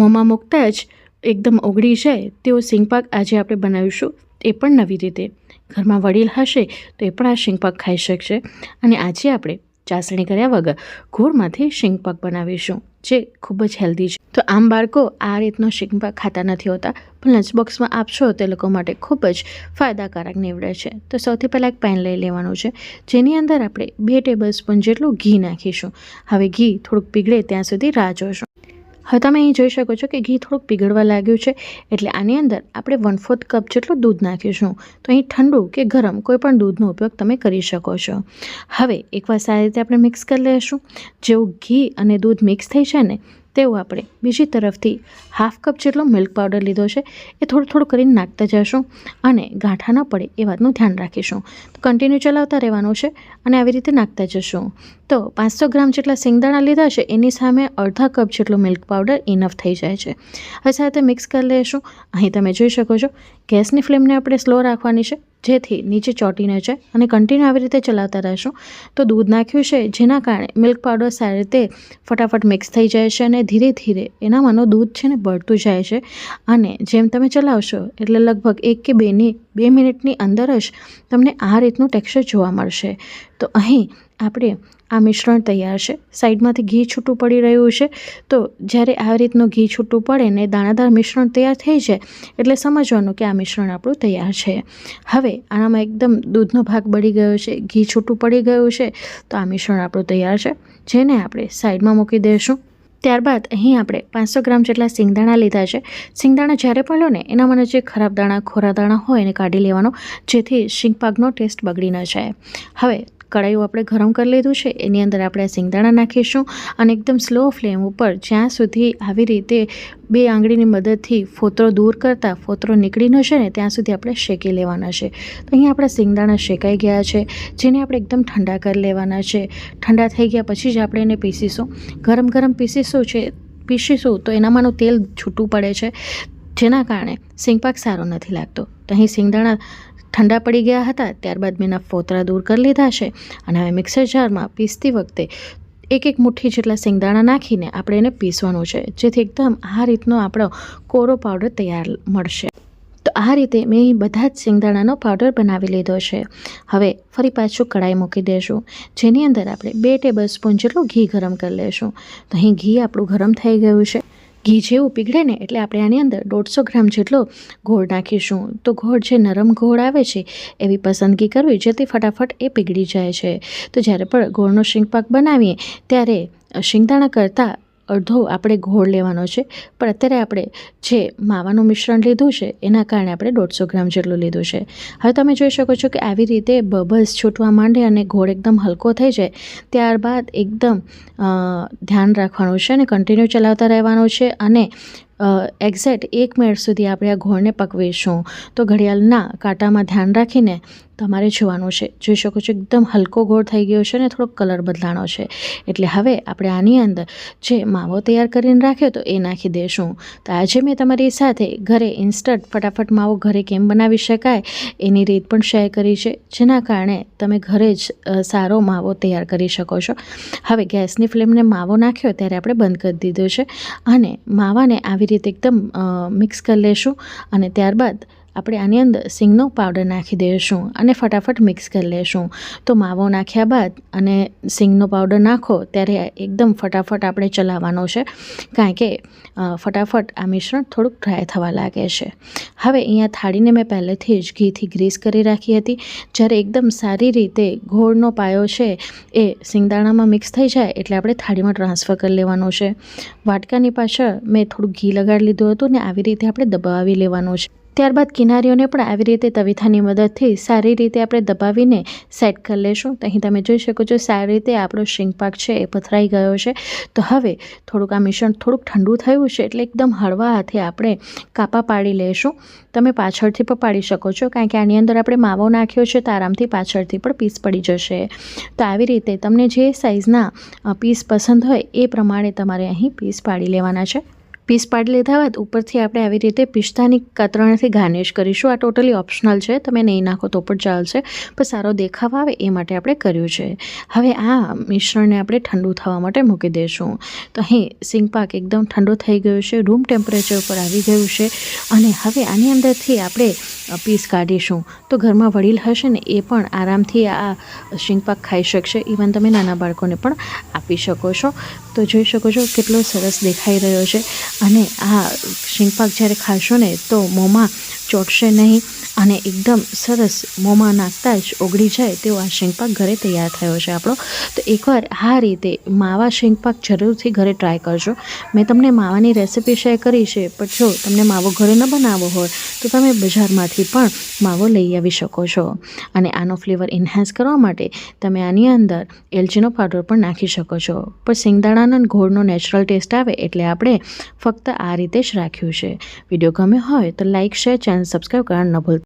મોંમાં મૂકતા જ એકદમ ઓગળી જાય તેવો સિંગપાક આજે આપણે બનાવીશું એ પણ નવી રીતે. ઘરમાં વડીલ હશે તો એ પણ આ શીંગપાક ખાઈ શકશે. અને આજે આપણે ચાસણી કર્યા વગર ગોળમાંથી શીંગપાક બનાવીશું, જે ખૂબ જ હેલ્ધી છે. તો આમ બાળકો આ રીતનો શીંગપાક ખાતા નથી હોતા, પણ લંચ બોક્સમાં આપશો તે લોકો માટે ખૂબ જ ફાયદાકારક નીવડે છે. તો સૌથી પહેલાં એક પેન લઈ લેવાનું છે, જેની અંદર આપણે બે ટેબલ સ્પૂન જેટલું ઘી નાખીશું. હવે ઘી થોડુંક પીગળે ત્યાં સુધી રાહ જોશું. હવે તમે અહીં જોઈ શકો છો કે ઘી થોડુંક પીગળવા લાગ્યું છે એટલે આની અંદર આપણે વન ફોર્થ કપ જેટલું દૂધ નાખીશું. તો અહીં ઠંડુ કે ગરમ કોઈપણ દૂધનો ઉપયોગ તમે કરી શકો છો. હવે એકવાર સારી રીતે આપણે મિક્સ કરી લઈશું જેવું ઘી અને દૂધ મિક્સ થઈ છે ને તેવું આપણે બીજી તરફથી હાફ કપ જેટલો મિલ્ક પાવડર લીધો છે, એ થોડું થોડું કરીને નાખતા જશું અને ગાંઠા ન પડે એ વાતનું ધ્યાન રાખીશું. તો કન્ટિન્યુ ચલાવતા રહેવાનું છે અને આવી રીતે નાખતા જશું તો પાંચસો ગ્રામ જેટલા સિંગદાણા લીધા છે, એની સામે અડધા કપ જેટલો મિલ્ક પાવડર ઇનફ થઈ જાય છે. હવે સાથે મિક્સ કરી લઈશું. અહીં તમે જોઈ શકો છો, ગેસની ફ્લેમને આપણે સ્લો રાખવાની છે. જેથી નીચે ચોંટી ન જાય અને કન્ટિન્યુ આવી રીતે ચલાવતા રહેશું. તો દૂધ નાખ્યું છે, જેના કારણે મિલ્ક પાવડર સારી રીતે ફટાફટ મિક્સ થઈ જાય છે અને ધીરે ધીરે એનામાંનું દૂધ છે ને બળતું જાય છે. અને જેમ તમે ચલાવશો, એટલે લગભગ એક કે બેની બે મિનિટની અંદર જ તમને આ રીતનું ટેક્સચર જોવા મળશે. તો અહીં આપણે આ મિશ્રણ તૈયાર છે. સાઈડમાંથી ઘી છૂટું પડી રહ્યું છે. તો જ્યારે આ રીતનું ઘી છૂટું પડે ને દાણાદાર મિશ્રણ તૈયાર થઈ જાય, એટલે સમજવાનું કે આ મિશ્રણ આપણું તૈયાર છે. હવે આનામાં એકદમ દૂધનો ભાગ બળી ગયો છે, ઘી છૂટું પડી ગયું છે, તો આ મિશ્રણ આપણું તૈયાર છે. જેને આપણે સાઈડમાં મૂકી દઈશું ત્યારબાદ અહીં આપણે પાંચસો ગ્રામ જેટલા સિંગદાણા લીધા છે. સિંગદાણા જ્યારે પણ લો ને મને જે ખરાબ દાણા, ખોરા દાણા હોય એને કાઢી લેવાનો, જેથી શીંગપાકનો ટેસ્ટ બગડી ન જાય. હવે કડાયું આપણે ગરમ કરી લીધું છે. એની અંદર આપણે સિંગદાણા નાખીશું અને એકદમ સ્લો ફ્લેમ ઉપર જ્યાં સુધી આવી રીતે બે આંગળીની મદદથી ફોતરો દૂર કરતાં ફોતરો નીકળી ન છે ને ત્યાં સુધી આપણે શેકી લેવાના છે. તો અહીં આપણા સિંગદાણા શેકાઈ ગયા છે, જેને આપણે એકદમ ઠંડા કરી લેવાના છે. ઠંડા થઈ ગયા પછી જ આપણે એને પીસીશું. ગરમ ગરમ પીસીશું છે, પીસીશું તો એનામાંનું તેલ છૂટું પડે છે, જેના કારણે સિંગપાક સારો નથી લાગતો. તો અહીં સિંગદાણા ઠંડા પડી ગયા હતા, ત્યારબાદ મેં એના ફોતરા દૂર કરી લીધા છે અને હવે મિક્સર જારમાં પીસતી વખતે એક એક મુઠ્ઠી જેટલા સિંગદાણા નાખીને આપણે એને પીસવાનું છે, જેથી એકદમ આ રીતનો આપણો કોરો પાવડર તૈયાર મળશે. તો આ રીતે મેં બધા જ સિંગદાણાનો પાવડર બનાવી લીધો છે. હવે ફરી પાછું કઢાઈ મૂકી દઈશું જેની અંદર આપણે બે ટેબલ સ્પૂન જેટલું ઘી ગરમ કરી લઈશું તો અહીં ઘી આપણું ગરમ થઈ ગયું છે. ઘી જેવું પીગળે ને એટલે આપણે આની અંદર દોઢસો ગ્રામ જેટલો ગોળ નાખીશું. તો ગોળ જે નરમ ગોળ આવે છે, એવી પસંદગી કરવી જેથી ફટાફટ એ પીગળી જાય છે. તો જ્યારે પણ ગોળનો શીંગપાક બનાવીએ, ત્યારે શિંગદાણા કરતાં અડધો આપણે ઘોળ લેવાનો છે. પણ અત્યારે આપણે જે માવાનું મિશ્રણ લીધું છે, એના કારણે આપણે દોઢસો ગ્રામ જેટલું લીધું છે. હવે તમે જોઈ શકો છો કે આવી રીતે બબલ્સ છૂટવા માંડે અને ઘોળ એકદમ હલકો થઈ જાય, ત્યારબાદ એકદમ ધ્યાન રાખવાનું છે અને કન્ટિન્યુ ચલાવતા રહેવાનું છે અને એક્ઝેક્ટ એક મિનિટ સુધી આપણે આ ઘોળને પકવીશું. તો ઘડિયાળના કાંટામાં ધ્યાન રાખીને તમારે જોવાનું છે. જોઈ શકો છો એકદમ હલકો ગોળ થઈ ગયો છે ને થોડોક કલર બદલાણો છે. એટલે હવે આપણે આની અંદર જે માવો તૈયાર કરીને રાખ્યો તો એ નાખી દઈશું તો આજે મેં તમારી સાથે ઘરે ઇન્સ્ટન્ટ ફટાફટ માવો ઘરે કેમ બનાવી શકાય એની રીત પણ શેર કરી છે. જેના કારણે તમે ઘરે જ સારો માવો તૈયાર કરી શકો છો. હવે ગેસની ફ્લેમને માવો નાખ્યો ત્યારે આપણે બંધ કરી દીધો છે. અને માવાને આવી રીતે એકદમ મિક્સ કરી લેશું અને ત્યારબાદ આપણે આની અંદર સિંગનો પાવડર નાખી દઈશું અને ફટાફટ મિક્સ કરી લેશું તો માવો નાખ્યા બાદ અને સિંગનો પાવડર નાખો ત્યારે એકદમ ફટાફટ આપણે ચલાવવાનો છે. કારણ કે ફટાફટ આ મિશ્રણ થોડુંક ડ્રાય થવા લાગે છે. હવે અહીંયા થાળીને મેં પહેલેથી જ ઘીથી ગ્રીસ કરી રાખી હતી. જ્યારે એકદમ સારી રીતે ગોળનો પાયો છે એ સિંગદાણામાં મિક્સ થઈ જાય એટલે આપણે થાળીમાં ટ્રાન્સફર કરી લેવાનું છે. વાટકાની પાછળ મેં થોડું ઘી લગાડી લીધું હતું ને આવી રીતે આપણે દબાવી લેવાનું છે. ત્યારબાદ કિનારીઓને પણ આવી રીતે તવીથાની મદદથી સારી રીતે આપણે દબાવીને સેટ કરી લેશું. અહીં તમે જોઈ શકો છો, સારી રીતે આપણો શીંગપાક છે એ પથરાઈ ગયો છે. તો હવે થોડુંક આ મિશ્રણ થોડુંક ઠંડુ થયું છે એટલે એકદમ હળવા હાથે આપણે કાપા પાડી લેશું. તમે પાછળથી પણ પાડી શકો છો, કારણ કે આની અંદર આપણે માવો નાખ્યો છે તો આરામથી પાછળથી પણ પીસ પડી જશે. તો આવી રીતે તમને જે સાઇઝના પીસ પસંદ હોય એ પ્રમાણે તમારે અહીં પીસ પાડી લેવાના છે. પીસ પાડી લીધા બાદ ઉપરથી આપણે આવી રીતે પિસ્તાની કતરણથી ગાર્નિશ કરીશું. આ ટોટલી ઓપ્શનલ છે. તમે નહીં નાખો તો પણ ચાલશે. પણ સારો દેખાવ આવે એ માટે આપણે કર્યું છે. હવે આ મિશ્રણને આપણે ઠંડુ થવા માટે મૂકી દઈશું તો અહીં સિંગપાક એકદમ ઠંડો થઈ ગયો છે. રૂમ ટેમ્પરેચર ઉપર આવી ગયું છે. અને હવે આની અંદરથી આપણે પીસ કાઢીશું. તો ઘરમાં વડીલ હશે ને એ પણ આરામથી આ શિંગપાક ખાઈ શકશે. ઇવન તમે નાના બાળકોને પણ આપી શકો છો. તો જોઈ શકો છો કેટલો સરસ દેખાઈ રહ્યો છે. અને આ શીંગપાક જ્યારે ખાશો ને, તો મોંમાં ચોટશે નહીં અને એકદમ સરસ મોંમાં નાખતા જ ઓગળી જાય તેવો આ શીંગપાક ઘરે તૈયાર થયો છે આપણો. તો એકવાર આ રીતે માવા શીંગપાક જરૂરથી ઘરે ટ્રાય કરજો. મેં તમને માવાની રેસિપી શેર કરી છે, પણ જો તમને માવો ઘરે ન બનાવવો હોય, તો તમે બજારમાંથી પણ માવો લઈ આવી શકો છો. અને આનો ફ્લેવર ઇન્હાન્સ કરવા માટે તમે આની અંદર એલચીનો પાવડર પણ નાખી શકો છો. પણ સિંગદાણાનો ગોળનો નેચરલ ટેસ્ટ આવે એટલે આપણે ફક્ત આ રીતે જ રાખ્યું છે. વીડિયો ગમ્યો હોય તો લાઇક શેર, ચેનલ સબસ્ક્રાઈબ કરવાનું ન ભૂલતા.